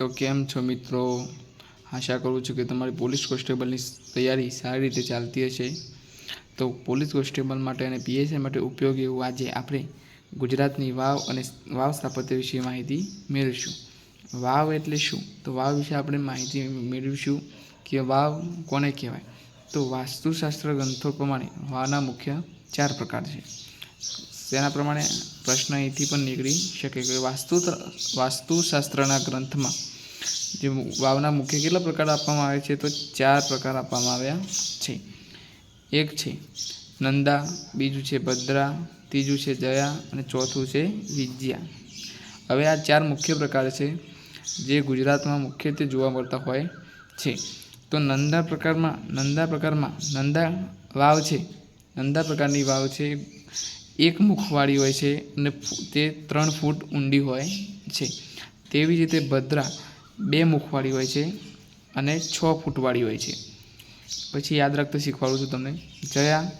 તો કેમ છો મિત્રો? આશા કરું છું કે તમારી પોલીસ કોન્સ્ટેબલની તૈયારી સારી રીતે ચાલતી હશે. તો પોલીસ કોન્સ્ટેબલ માટે અને પીએસઆઈ માટે ઉપયોગી એવું આજે આપણે ગુજરાતની વાવ અને વાવ સ્થાપત્ય વિશે માહિતી મેળવીશું. વાવ એટલે શું? તો વાવ વિશે આપણે માહિતી મેળવીશું કે વાવ કોને કહેવાય? તો વાસ્તુશાસ્ત્ર ગ્રંથો પ્રમાણે વાવના મુખ્ય ચાર પ્રકાર છે. તેના પ્રમાણે પ્રશ્ન અહીંથી પણ નીકળી શકે કે વાસ્તુ વાસ્તુશાસ્ત્રના ગ્રંથમાં જે વાવના મુખ્ય કેટલા પ્રકાર આપવામાં આવે છે તો ચાર પ્રકાર આપવામાં આવ્યા છે. એક છે નંદા, બીજું છે ભદ્રા, ત્રીજું છે જયા અને ચોથું છે વિજ્યા હવે આ ચાર મુખ્ય પ્રકાર છે જે ગુજરાતમાં મુખ્યત્વે જોવા મળતા હોય છે. તો નંદા પ્રકારમાં નંદા પ્રકારમાં નંદા વાવ છે. નંદા પ્રકારની વાવ છે. એક મુખવાળી હોય છે અને તે ત્રણ ફૂટ ઊંડી હોય છે. તેવી જ રીતે ભદ્રા બે મુખવાળી હોય છે અને છ ફૂટવાળી હોય છે. પછી યાદ રાખતા શીખવાડું છું તમને. જયા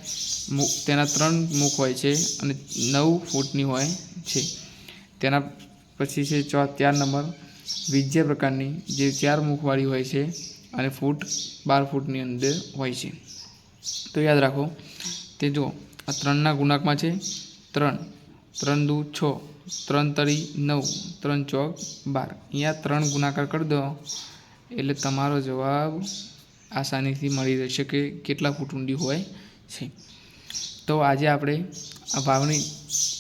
મુખ તેના ત્રણ મુખ હોય છે અને નવ ફૂટની હોય છે. તેના પછી છે ચો, ચાર નંબર. વિજ્યા પ્રકારની જે ચાર મુખવાળી હોય છે અને ફૂટ, બાર ફૂટની અંદર હોય છે. તો યાદ રાખો, તે જો આ ત્રણના ગુણાંકમાં છે ત્રણ. ત્રણ દુ છ, ત્રણ તરી નવ, ત્રણ ચોક બાર. અહીંયા ત્રણ ગુણાકાર કરી દો, એટલે તમારો જવાબ આસાનીથી મળી રહેશે કે કેટલા ફૂટ ઊંડી હોય છે. તો આજે આપણે આ વાવની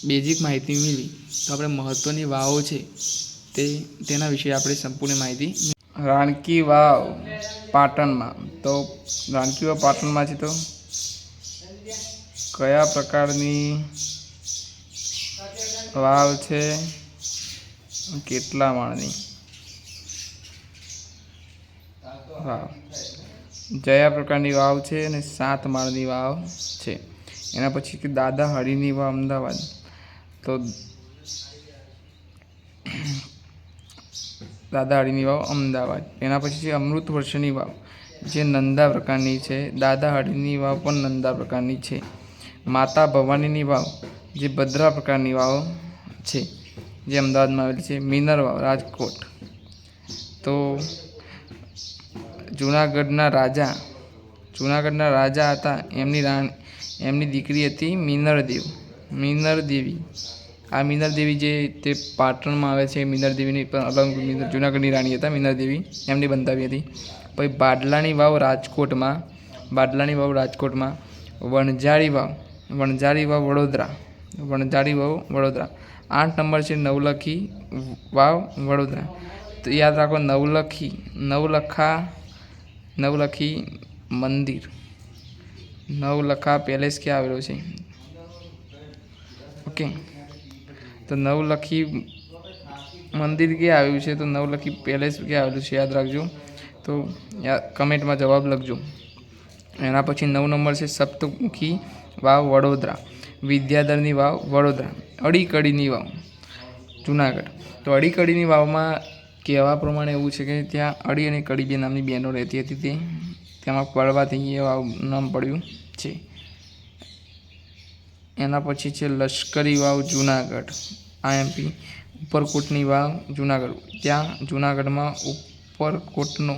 બેઝિક માહિતી મેળવી. તો આપણે મહત્ત્વની વાવો છે તે, તેના વિશે આપણે સંપૂર્ણ માહિતી રાણકી વાવ પાટણમાં. તો રાણકી વાવ પાટણમાં છે તો? કયા પ્રકારની વાવ છે. કેટલા માળની? વાવ. જયા પ્રકારની વાવ છે અને સાત માળની વાવ છે. એના પછી કે દાદા હરિની વાવ અમદાવાદ. તો દાદા હરિની વાવ અમદાવાદ. એના પછી છે અમૃત વર્ષની વાવ, જે નંદા પ્રકારની છે. દાદા હરિની વાવ પણ નંદા પ્રકારની છે. માતા ભવાનીની વાવ જે ભદ્રા પ્રકારની વાવ છે, જે અમદાવાદમાં આવેલી છે, મિનર વાવ, રાજકોટ. તો જૂનાગઢના રાજા જૂનાગઢના રાજા હતા, એમની રાણી, એમની દીકરી હતી મિનર દેવ મિનર દેવી આ મિનર દેવી જે તે પાટણમાં આવે છે મિનર દેવીની પણ અલંગ જૂનાગઢની રાણી હતા મિનરદેવી, એમની બંધાવી હતી. પછી બાડલાની વાવ રાજકોટમાં બાડલાની વાવ રાજકોટમાં, વણઝારી વાવ વણઝારી વાવ વડોદરા. વણઝારી વાવ વડોદરા. આઠ નંબર છે નવલખી વાવ વડોદરા. તો યાદ રાખો નવલખી, નવલખા, નવલખી મંદિર. નવલખા પેલેસ ક્યાં આવેલો છે? ઓકે. તો નવલખી મંદિર ક્યાં આવ્યું છે? તો નવલખી પેલેસ ક્યાં આવેલું છે? યાદ રાખજો. તો કમેન્ટમાં જવાબ લખજો. એના પછી નવ નંબર છે સપ્તમુખી વાવ વડોદરા. વિદ્યાધરની વાવ વડોદરા, અડીકડીની વાવ, જુનાગઢ. તો અડીકડીની વાવમાં કહેવા પ્રમાણે એવું છે કે ત્યાં અડી અને કડી બે નામની બહેનો રહેતી હતી તે. તેમાં પડવાથી એ વાવ નામ પડ્યું છે. એના પછી છે લશ્કરી વાવ જુનાગઢ, આઈએમપી. ઉપરકોટની વાવ જુનાગઢ. ત્યાં જુનાગઢમાં ઉપરકોટનો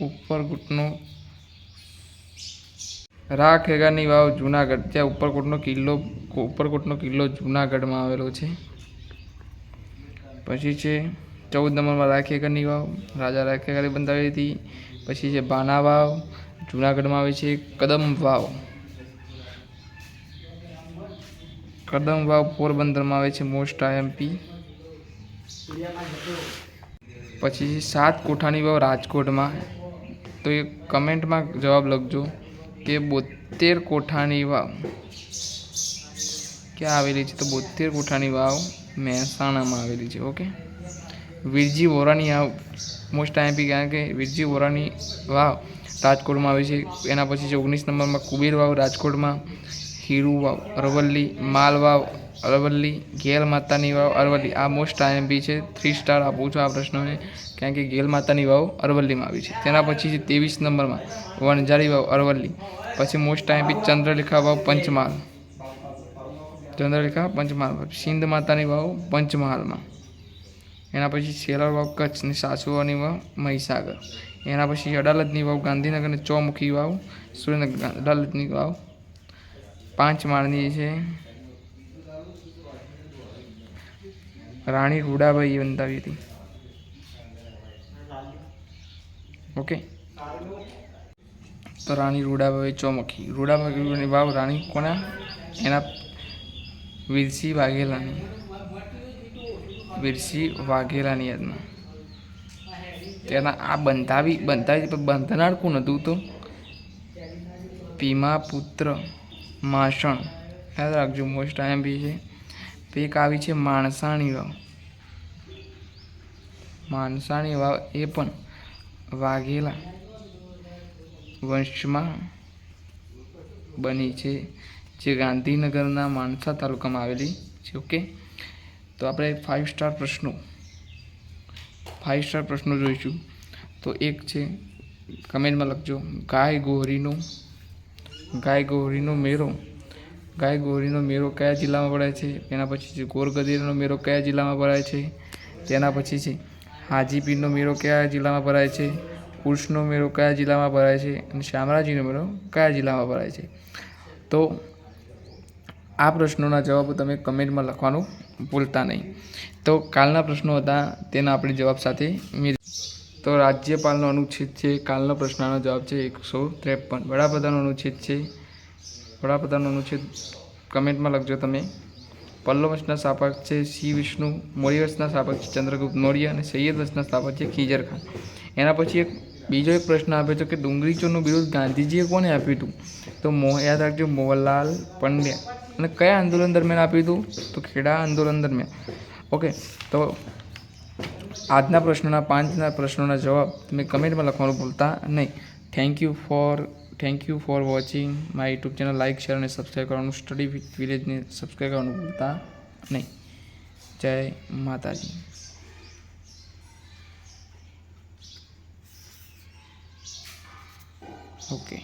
ઉપરકોટનો રાખેગાની વાવ જુનાગઢ, ત્યાં ઉપરકોટનો કિલ્લો ઉપરકોટનો કિલ્લો જુનાગઢમાં આવેલો છે. પછી છે ચૌદ નંબરમાં રાખેગરની વાવ, રાજા રાખેગરે બંધાવી હતી. પછી છે બાના વાવ, જુનાગઢમાં આવે છે કદમ વાવ. કદમ વાવ પોરબંદરમાં આવે છે મોસ્ટ આઈએમપી પછી સાત કોઠાની વાવ રાજકોટમાં. તો એ કમેન્ટમાં જવાબ લખજો. કે બોતેર કોઠાની વાવ. ક્યાં આવેલી છે તો બોતેર કોઠાની વાવ મહેસાણામાં આવેલી છે, ઓકે? વીરજી વોરાની આ મોસ્ટ આઈએમપી કારણ કે વીરજી વોરાની વાવ રાજકોટમાં આવે છે. એના પછી છે ઓગણીસ નંબરમાં કુબેર વાવ રાજકોટમાં, હીરુ વાવ, અરવલ્લી, માલ વાવ, અરવલ્લી ગેલ માતાની વાવ, અરવલ્લી. આ મોસ્ટ આઈએમપી છે. થ્રી સ્ટાર આપું છું આ પ્રશ્નોને. કારણ કે ગેલ માતાની વાવ અરવલ્લીમાં આવી છે. તેના પછી છે ત્રેવીસ નંબરમાં વણઝારી વાવ અરવલ્લી. પછી મોસ્ટ ટાઈમ બી ચંદ્રલેખા વાવ પંચમહાલ. ચંદ્રલેખા પંચમહાલ સિંધ માતાની વાવ પંચમહાલમાં. એના પછી સેલર વાવ કચ્છ અને સાસુઓની વાવ મહીસાગર. એના પછી અડાલજની વાવ ગાંધીનગરની ચોમુખી વાવ સુરેન્દ્રનગર. અડાલજની વાવ પાંચ માળની છે. રાણી રૂડાબાઈએ બંધાવી હતી. ઓકે. તો રાણી રૂડાબાઈ ચોમુખી રૂડાબાઈની વાવ રાણી કોના? એના વીરસિંહ વાઘેલાની. વીરસિંહ વાઘેલાની યાદમાં. તેના આ બંધાવી બંધાવી, પણ બંધનાર કોણ હતું તો? પીમા પુત્ર માસણ. યાદ રાખજો મોસ્ટ આઈએમ બી છે. પેક આવી છે માણસાણી વાવ. માણસાણી વાવ એ પણ વાઘેલા, વંશમાં બની છે, જે ગાંધીનગરના માણસા તાલુકામાં આવેલી છે ઓકે તો આપણે ફાઇવ સ્ટાર પ્રશ્નો ફાઇવ સ્ટાર પ્રશ્નો જોઈશું. તો એક છે કમેન્ટમાં લખજો, ગાય ગોહરીનો ગાય ગોહરીનો મેળો ગાય ગોહરીનો મેળો કયા જિલ્લામાં ભરાય છે? તેના પછી છે, ગોરગદીરનો મેળો કયા જિલ્લામાં ભરાય છે? તેના પછી છે હાજીપીરનો મેળો કયા જિલ્લામાં ભરાય છે? ઉર્સનો મેળો કયા જિલ્લામાં ભરાય છે? અને શામળાજીનો મેળો કયા જિલ્લામાં ભરાય છે? તો આ પ્રશ્નોના જવાબો તમે કમેન્ટમાં લખવાનું ભૂલતા નહીં. તો કાલના પ્રશ્નો હતા, તેના આપણે જવાબ સાથે મેળ તો રાજ્યપાલનો અનુચ્છેદ છે, કાલનો પ્રશ્નનો જવાબ છે એકસો ત્રેપન. વડાપ્રધાનનો અનુચ્છેદ છે. વડાપ્રધાનનો અનુચ્છેદ કમેન્ટમાં લખજો તમે. પલ્લવ વંશના સ્થાપક છે શ્રી વિષ્ણુ મૌર્ય વંશના સ્થાપક છે ચંદ્રગુપ્ત મૌર્ય અને સૈયદ વંશના સ્થાપક છે ખીજર ખાન. એના પછી એક બીજો એક પ્રશ્ન આપ્યો છે કે ડુંગળી ચોરનું વિરોધ ગાંધીજીએ કોને આપ્યું હતું? તો મો, યાદ રાખજો, મોહનલાલ પંડ્યા. અને કયા આંદોલન દરમિયાન આપ્યું હતું? તો ખેડા આંદોલન દરમિયાન. ઓકે, તો આજના પ્રશ્નોના, પાંચના પ્રશ્નોના જવાબ તમે કમેન્ટમાં લખવાનું ભૂલતા નહીં. Thank you for thank you for watching my YouTube channel like share અને સબસ્ક્રાઈબ કરવાનું સ્ટડી વિથ વિલેજને સબસ્ક્રાઈબ કરવાનું ભૂલતા નહીં. જય માતાજી. ઓકે